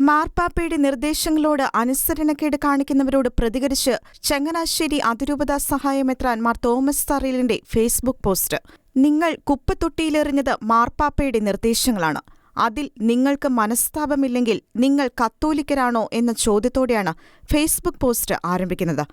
മാർപ്പാപ്പയുടെ നിർദ്ദേശങ്ങളോട് അനുസരണക്കേട് കാണിക്കുന്നവരോട് പ്രതികരിച്ച് ചങ്ങനാശ്ശേരി അതിരൂപത സഹായമെത്രാൻ മാർ തോമസ് തറയിലിന്റെ ഫേസ്ബുക്ക് പോസ്റ്റ്. നിങ്ങൾ കുപ്പത്തൊട്ടിയിലെറിഞ്ഞത് മാർപ്പാപ്പയുടെ നിർദ്ദേശങ്ങളാണ്. അതിൽ നിങ്ങൾക്ക് മനസ്താപമില്ലെങ്കിൽ നിങ്ങൾ കത്തോലിക്കരാണോ എന്ന ചോദ്യത്തോടെയാണ് ഫേസ്ബുക്ക് പോസ്റ്റ് ആരംഭിക്കുന്നത്.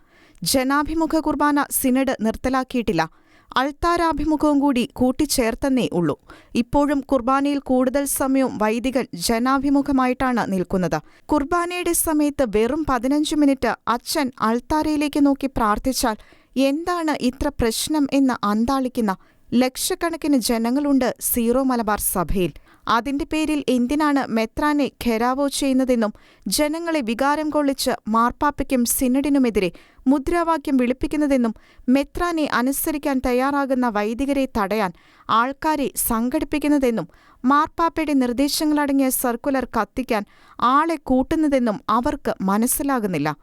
ജനാഭിമുഖ കുർബാന സിനഡ് നിർത്തലാക്കിയിട്ടില്ല. അൾത്താരാഭിമുഖവും കൂടി കൂട്ടിച്ചേർത്തന്നേ ഉള്ളൂ. ഇപ്പോഴും കുർബാനയിൽ കൂടുതൽ സമയവും വൈദികൻ ജനാഭിമുഖമായിട്ടാണ് നിൽക്കുന്നത്. കുർബാനയുടെ സമയത്ത് വെറും പതിനഞ്ച് മിനിറ്റ് അച്ഛൻ അൾത്താരയിലേക്ക് നോക്കി പ്രാർത്ഥിച്ചാൽ എന്താണ് ഇത്ര പ്രശ്നം എന്ന് അന്താളിക്കുന്ന ലക്ഷക്കണക്കിന് ജനങ്ങളുണ്ട് സീറോ മലബാർ സഭയിൽ. അതിന്റെ പേരിൽ എന്തിനാണ് മെത്രാനെ ഖെരാവോ ചെയ്യുന്നതെന്നും ജനങ്ങളെ വികാരം കൊള്ളിച്ച് മാർപ്പാപ്പയ്ക്കും സിനഡിനുമെതിരെ മുദ്രാവാക്യം വിളിപ്പിക്കുന്നതെന്നും മെത്രാനെ അനുസരിക്കാൻ തയ്യാറാകുന്ന വൈദികരെ തടയാൻ ആൾക്കാരെ സംഘടിപ്പിക്കുന്നതെന്നും മാർപ്പാപ്പയുടെ നിർദ്ദേശങ്ങളടങ്ങിയ സർക്കുലർ കത്തിക്കാൻ ആളെ കൂട്ടുന്നതെന്നും അവർക്ക് മനസ്സിലാകുന്നില്ല.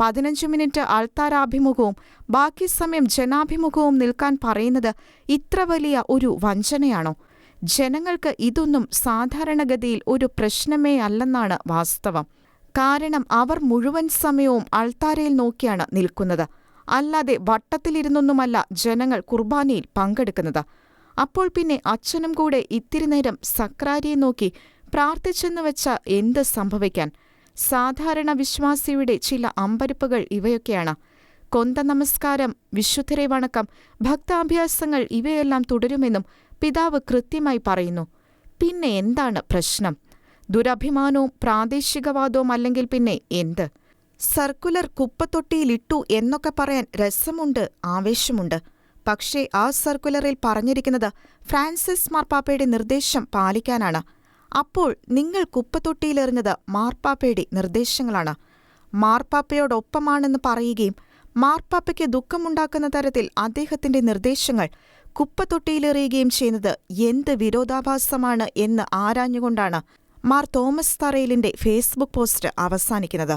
പതിനഞ്ച് മിനിറ്റ് ആൾത്താരാഭിമുഖവും ബാക്കി സമയം ജനാഭിമുഖവും നിൽക്കാൻ പറയുന്നത് ഇത്ര വലിയ ഒരു വഞ്ചനയാണോ? ജനങ്ങൾക്ക് ഇതൊന്നും സാധാരണഗതിയിൽ ഒരു പ്രശ്നമേ അല്ലെന്നാണ് വാസ്തവം. കാരണം അവർ മുഴുവൻ സമയവും അൾത്താരയിൽ നോക്കിയാണ് നിൽക്കുന്നത്. അല്ലാതെ വട്ടത്തിലിരുന്നൊന്നുമല്ല ജനങ്ങൾ കുർബാനയിൽ പങ്കെടുക്കുന്നത്. അപ്പോൾ പിന്നെ അച്ഛനും കൂടെ ഇത്തിരി നേരം സക്രാരിയെ നോക്കി പ്രാർത്ഥിച്ചെന്ന് വെച്ച എന്ത് സംഭവിക്കാൻ? സാധാരണ വിശ്വാസിയുടെ ചില അമ്പരിപ്പുകൾ ഇവയൊക്കെയാണ്. കൊന്ത നമസ്കാരം വിശുദ്ധരെ വണക്കം ഭക്താഭ്യാസങ്ങൾ ഇവയെല്ലാം തുടരുമെന്നും പിതാവ് കൃത്യമായി പറയുന്നു പിന്നെ എന്താണ് പ്രശ്നം? ദുരഭിമാനവും പ്രാദേശികവാദവും അല്ലെങ്കിൽ പിന്നെ എന്ത്? സർക്കുലർ കുപ്പത്തൊട്ടിയിലിട്ടു എന്നൊക്കെ പറയാൻ രസമുണ്ട് ആവേശമുണ്ട്. പക്ഷേ ആ സർക്കുലറിൽ പറഞ്ഞിരിക്കുന്നത് ഫ്രാൻസിസ് മാർപ്പാപ്പയുടെ നിർദ്ദേശം പാലിക്കാനാണ്. അപ്പോൾ നിങ്ങൾ കുപ്പത്തൊട്ടിയിലെറിഞ്ഞത് മാർപ്പാപ്പയുടെ നിർദ്ദേശങ്ങളാണ്. മാർപ്പാപ്പയോടൊപ്പമാണെന്ന് പറയുകയും മാർപ്പാപ്പയ്ക്ക് ദുഃഖമുണ്ടാക്കുന്ന തരത്തിൽ അദ്ദേഹത്തിന്റെ നിർദ്ദേശങ്ങൾ കുപ്പത്തൊട്ടിയിലെറിയുകയും ചെയ്യുന്നത് എന്ത് വിരോധാഭാസമാണ് എന്ന് ആരാഞ്ഞുകൊണ്ടാണ് മാർ തോമസ് തറയിലിന്റെ ഫേസ്ബുക്ക് പോസ്റ്റ് അവസാനിക്കുന്നത്.